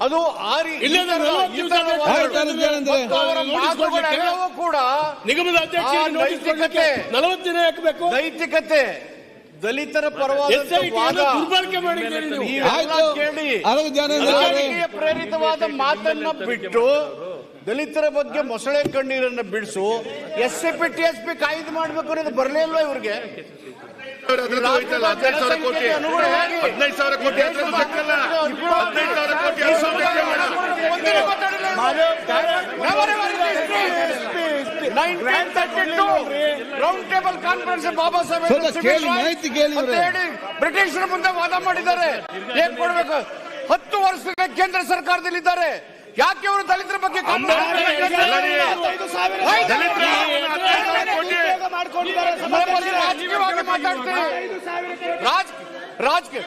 ಅದು ಆ ಕೂಡ ನಿಗಮದ ಹಾಕಬೇಕು ನೈತಿಕತೆ ದಲಿತರ ಪರವಾಗಿ ಕೇಳಿ. ಪ್ರೇರಿತವಾದ ಮಾತನ್ನ ಬಿಟ್ಟು ದಲಿತರ ಬಗ್ಗೆ ಮೊಸಳೆ ಕಣ್ಣೀರನ್ನ ಬಿಡಿಸು S C P T S P ಕಾಯ್ದು ಮಾಡ್ಬೇಕು ಅನ್ನೋದು ಬರಲೇ ಇಲ್ವಾ ಇವ್ರಿಗೆ round table conference Baba Saheb ಬ್ರಿಟಿಷರ ಮುಂದೆ ವಾದ ಮಾಡಿದ್ದಾರೆ ಏನ್ ಕೊಡ್ಬೇಕು ಹತ್ತು ವರ್ಷದ ಕೇಂದ್ರ ಸರ್ಕಾರದಲ್ಲಿದ್ದಾರೆ ಯಾಕೆ ಅವರು ದಲಿತರ ಬಗ್ಗೆ ಗಮನ ಆಯ್ತು. ದಲಿತರ ಹದಿನೈದು ಸಾವಿರ ಕೋಟಿ ನಮ್ಮಲ್ಲಿ ರಾಜಕೀಯವಾಗಿ ಮಾತಾಡ್ತೀರಿ ರಾಜ್ ರಾಜಕೀಯ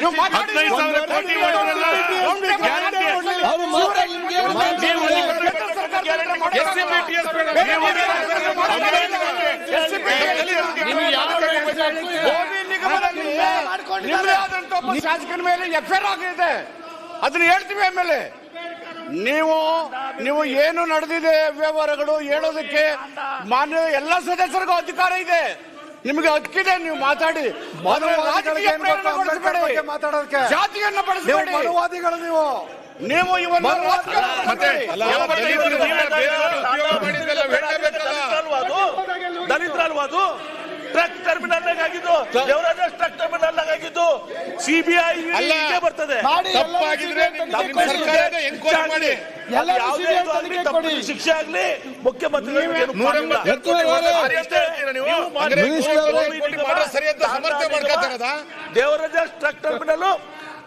ನೀವು ಮಾತಾಡಿ. ಹದಿನೈದು ಸಾವಿರ ಕೋಟಿ ಮಾಡಿದ್ರಲ್ಲ, ರೌಂಡ್ ಟೇಬಲ್ ಗ್ಯಾರಂಟಿ. ಕಾನ್ಫರೆನ್ಸ್ ಅವ್ರು ಮಾತಾಡಿ, ನಿಮ್ಗೆ ಏನು ಮಾಹಿತಿ ನೀವು ಇಲ್ಲ. ಕೇಂದ್ರ ಸರ್ಕಾರದ SCPTS ಬೇಡ. ನೀವು ನಿಮ್ಗೆ ಯಾವ ಗೋಬಿ ನಿಗಮದಲ್ಲಿ ನಿಮ್ಮದೇ ಆದಂತ ಒಬ್ಬ ಶಾಸಕನ ಮೇಲೆ ಎಫ್ಐಆರ್ ಆಗಿದೆ ಅದನ್ನ ಹೇಳ್ತೀವಿ ಆಮೇಲೆ. ನೀವು ನೀವು ಏನು ನಡೆದಿದೆ ವ್ಯವಹಾರಗಳು ಹೇಳೋದಕ್ಕೆ ಮಾನ್ಯ ಎಲ್ಲ ಸದಸ್ಯರಿಗೂ ಅಧಿಕಾರ ಇದೆ. ನಿಮಗೆ ಹಕ್ಕಿದೆ ನೀವು ಮಾತಾಡಿ. ಮಾತಾಡೋದಕ್ಕೆ. ಜಾತಿಯನ್ನ ನೀವು ಬಳಸಬೇಡಿ ಮನುವಾದಿಗಳು ನೀವು. ನೀವು ಇವನ್ನ ಮತ್ತೆ ಎಪ್ಪತ್ತೈದು ನೀವೇ ಬೇರೆಯವರು ಉಪಯೋಗ ಮಾಡಿದ್ದೆಲ್ಲ ಹೇಳಬೇಕಲ್ಲ ದಲಿತರ ಅಲ್ವಾ ಅದು? ಟ್ರಕ್ ಟರ್ಮಿನಲ್ ಆಗಿದ್ದು ದೇವರಾಜ ಟ್ರಕ್ ಟರ್ಮಿನಲ್ ಆಗಿದ್ದು ಸಿಬಿಐ. ಬರ್ತದೆ. ಶಿಕ್ಷೆ ಆಗ್ಲಿ ಮುಖ್ಯಮಂತ್ರಿ ದೇವರಾಜ ಟ್ರಕ್ ಟರ್ಮಿನಲ್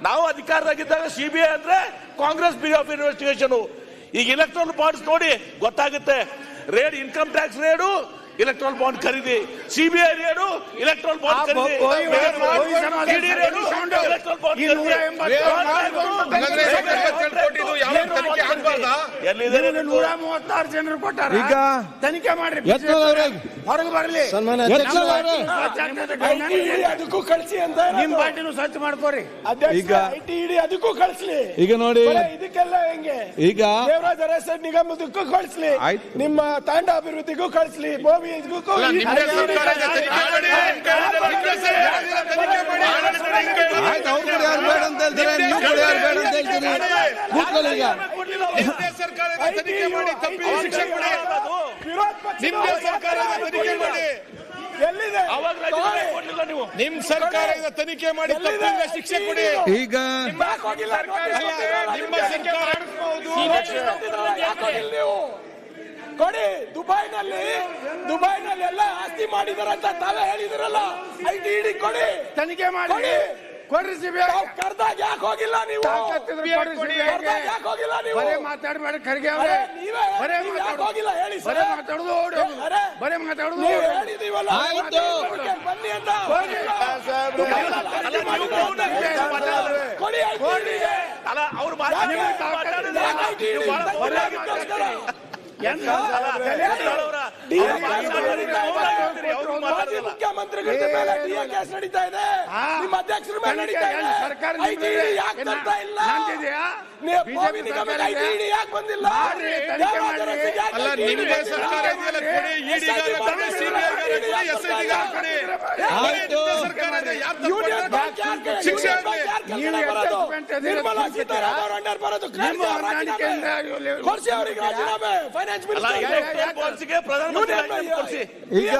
ನಾವು ಅಧಿಕಾರದಾಗಿದ್ದಾಗ ಸಿಬಿಐ ಅಂದ್ರೆ ಕಾಂಗ್ರೆಸ್ ಬಿ ಆಫ್ ಇನ್ವೆಸ್ಟಿಗೇಷನ್ ಈಗ ಇಲೆಕ್ಟ್ರಲ್ ಬಾಂಡ್ಸ್ ನೋಡಿ ಗೊತ್ತಾಗುತ್ತೆ. Raid income tax raid electoral bond ಖರೀದಿ. ಸಿಬಿಐ ರೇಡು ಇಲೆಕ್ಟ್ರಾಲ್ ಬಾಂಡ್ ಖರೀದಿ. ನೂರ ಮೂವತ್ತಾರು ಜನರು ಕೊಟ್ಟಾರ? ಈಗ ತನಿಖೆ ಮಾಡ್ರಿ. ಹೊರಗೆ ಬರಲಿ. ಅದಕ್ಕೂ ಕಳಿಸಿ ಅಂತ ನಿಮ್ ಪಾರ್ಟಿನೂ ಸ್ವಚ್ಛ ಮಾಡ್ಕೋರಿ. ಈಗ ಇಡಿ ಅದಕ್ಕೂ ಕಳಿಸ್ಲಿ. ಈಗ ನೋಡಿ. ಇದಕ್ಕೆಲ್ಲ ಹೆಂಗೆ? ಈಗ ದೇವರಾಜ ನಿಗಮದಕ್ಕೂ ಕಳಿಸ್ಲಿ. ನಿಮ್ಮ ತಾಂಡ ಅಭಿವೃದ್ಧಿಗೂ ಕಳಿಸ್ಲಿ. ಭೂಮಿ ನಿಮ್ದೇ ತನಿಖೆ ಮಾಡಿ ನಿಮ್ ಸರ್ಕಾರದ ತನಿಖೆ ಮಾಡಿ ಶಿಕ್ಷೆ ಕೊಡಿ ಈಗ? ನಿಮ್ಮ ಸರ್ಕಾರ ಕೊಡಿ ದುಬೈನಲ್ಲಿ ದುಬೈನಲ್ಲಿ ಎಲ್ಲ ಆಸ್ತಿ ಮಾಡಿದಾರಂತ ತಾವೇ ಹೇಳಿದಿರಲ್ಲ. ಐ ಟಿ ಇಡಿ ಕೊಡಿ. ತನಿಖೆ ಮಾಡಿ. ಕೊಡ್ರಿ ಸಿಬಿಐ ಕರ್ದಾಗ ಯಾಕೆ ಹೋಗಿಲ್ಲ ನೀವು? ಕರ್ದಾಗ ಯಾಕೆ ಹೋಗಿಲ್ಲ ನೀವು? ಬರೇ ಮಾತಾಡಬೇಡ ಖರ್ಗೆ ಅವರೇ. ಬರೇ ಯಾಕೆ ಹೋಗಿಲ್ಲ ಹೇಳಿ ಬರೇ ಮಾತಾಡೋದು ಓಡು ಬರೇ ಮಾತಾಡೋದು ನೀವು ಹೇಳಿದೀವಲ್ಲ. ಆಯ್ತು. ಬನ್ನಿ ಅಂತ. ಕೊಡಿ ಕೊಡಿ ಅಲ್ಲ ಅವ್ರು ಮಾತಾಡಿದ್ರೆ ಮುಖ್ಯಮಂತ್ರಿಗಳ ಮೇಲೆ ಕೇಸ್ ನಡೀತಾ ಇದೆ. ನಿಮ್ಮ ಅಧ್ಯಕ್ಷರ ಮೇಲೆ ನಡೀತಾ ಇದೆ. ಸರ್ಕಾರ ಯಾಕೆ ತರ್ತಾ ಇಲ್ಲ? ಯಾಕೆ ಬಂದಿಲ್ಲ? ಅಲ್ಲ ಸರ್ಕಾರ ಇದೆಯಲ್ಲ ಕೊಡಿ ಇಡಿಗಾರ ಕೊಡಿ ಸಿಬಿಐಗಾರ ಕೊಡಿ ಎಸ್ ಐ ಟಿಗಾರ ಕೊಡಿ ಆಯ್ತು. ನಿಮ್ದೇ ಸರ್ಕಾರ ಇದೆ ಯಾರು ತಪ್ಪು ಯೂನಿಯನ್ ಮಾಡ್ತಾರೆ? ಬ್ಯಾಂಕ್ ಯಾರ್ ಕೈ- ಶಿಕ್ಷೆ ಯೂನಿಯನ್ ಆಗ್ಲಿ. ಬ್ಯಾಂಕ್ ಯಾರ್ ಕೆಳಗಡೆ ಬರೋದು? ನಿರ್ಮಲಾ ಸೀತಾರಾಮನ್ ಅವ್ರ ಅಂಡರ್ ಬರೋದು ಖರ್ಗೆ ಅವ್ರ ರಾಜೀನಾಮೆ. ಕೊಡ್ಸಿ ಅವ್ರಿಗೆ ರಾಜೀನಾಮೆ ಫೈನಾನ್ಸ್ ಬಾಂಡ್ಸ್ಗೆ ಪ್ರಧಾನಮಂತ್ರಿ ಆಗಿದ್ದು ಕೊಡ್ಸಿ ಈಗ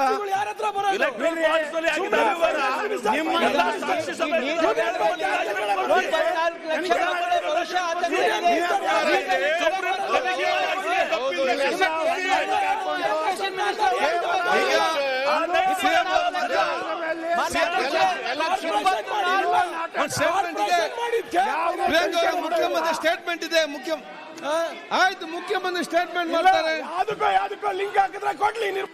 ಮುಖ್ಯಮಂತ್ರಿ ಸ್ಟೇಟ್ಮೆಂಟ್ ಇದೆ ಮುಖ್ಯ ಆಯ್ತು ಮುಖ್ಯಮಂತ್ರಿ ಸ್ಟೇಟ್ಮೆಂಟ್ ಮಾಡ್ತಾರೆ ಅದಕ್ಕೋ ಯಾವ್ದಕ್ಕೋ ಲಿಂಕ್ ಹಾಕಿದ್ರೆ ಕೊಡ್ಲಿ ನೀವು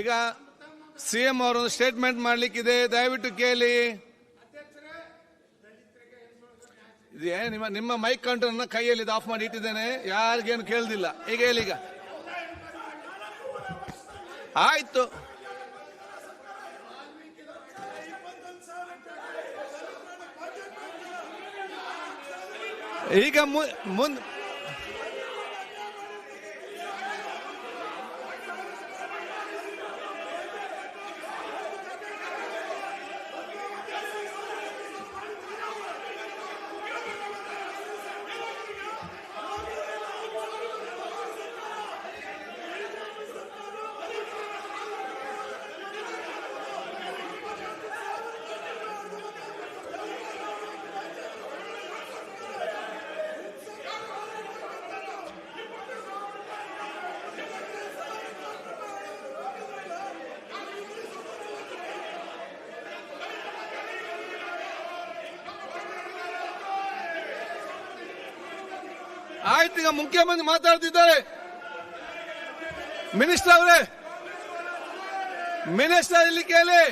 ಈಗ ಸಿಎಂ ಅವರು ಸ್ಟೇಟ್ಮೆಂಟ್ ಮಾಡ್ಲಿಕ್ಕಿದೆ ದಯವಿಟ್ಟು ಕೇಳಿ ಇದೇ ನಿಮ್ಮ ನಿಮ್ಮ ಮೈಕ್ ಕಂಟ್ರೋಲ್ ಕೈಯಲ್ಲಿ ಇದು ಆಫ್ ಮಾಡಿ ಇಟ್ಟಿದ್ದೇನೆ. ಯಾರಿಗೇನು ಕೇಳ್ದಿಲ್ಲ. ಈಗ ಹೇಳಿ ಈಗ. ಆಯ್ತು. ಈಗ ಮುಂದೆ ಆಯ್ತು ಈಗ ಮುಖ್ಯಮಂತ್ರಿ ಮಾತಾಡ್ತಿದ್ದಾರೆ. ಮಿನಿಸ್ಟರ್ ಅವರೇ ಮಿನಿಸ್ಟರ್ ಇಲ್ಲಿ ಕೇಳಿ.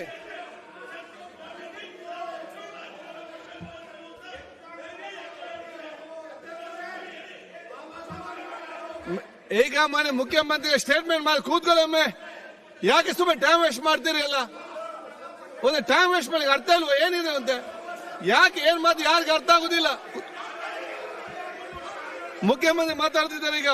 ಈಗ ಮನೆ ಮುಖ್ಯಮಂತ್ರಿ ಸ್ಟೇಟ್ಮೆಂಟ್ ಮಾಡಿ ಕೂತ್ಕೊಳ್ಳೊಮ್ಮೆ ಯಾಕೆ ಸುಮ್ಮನೆ ಟೈಮ್ ವೇಸ್ಟ್ ಮಾಡ್ತೀರಿ ಎಲ್ಲ? ಒಂದು ಟೈಮ್ ವೇಸ್ಟ್ ಮಾಡಿ ಅರ್ಥ ಇಲ್ವಾ? ಏನಿದೆ ಅಂತೆ? ಯಾಕೆ ಏನ್ ಮಾತು ಯಾರಿಗೆ ಅರ್ಥ ಆಗುದಿಲ್ಲ? ಮುಖ್ಯಮಂತ್ರಿ ಮಾತಾಡ್ತಿದ್ದಾರೆ ಈಗ.